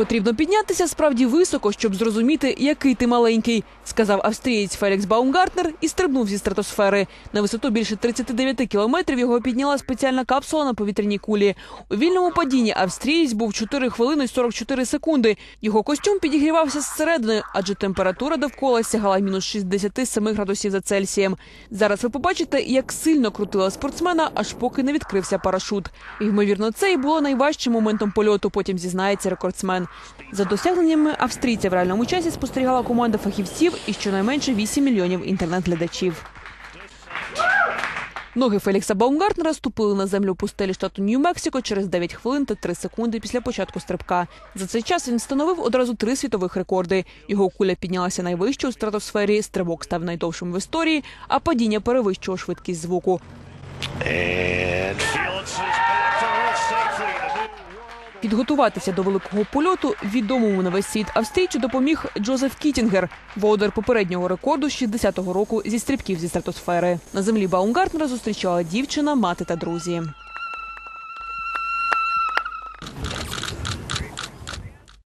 Потрібно піднятися справді високо, щоб зрозуміти, який ти маленький, сказав австрієць Фелікс Баумгартнер і стрибнув зі стратосфери. На висоту більше 39 кілометрів його підняла спеціальна капсула на повітряній кулі. У вільному падінні австрієць був 4 хвилини 44 секунди. Його костюм підігрівався зсередини, адже температура довкола сягала мінус 67 градусів за Цельсієм. Зараз ви побачите, як сильно крутила спортсмена, аж поки не відкрився парашут. Ймовірно, це і було найважчим моментом польоту. Потім зізнається рекордсмен. За досягненнями австрійця в реальному часі спостерігала команда фахівців і щонайменше 8 мільйонів інтернет-глядачів. Ноги Фелікса Баумгартнера ступили на землю пустелі штату Нью-Мексико через 9 хвилин та 3 секунди після початку стрибка. За цей час він встановив одразу три світових рекорди. Його куля піднялася найвище у стратосфері, стрибок став найдовшим в історії, а падіння перевищило швидкість звуку. Підготуватися до великого польоту відомому на весь світ австрійцю допоміг Джозеф Кітінгер, володар попереднього рекорду з 60-го року зі стрибків зі стратосфери. На землі Баумгартнера зустрічала дівчина, мати та друзі.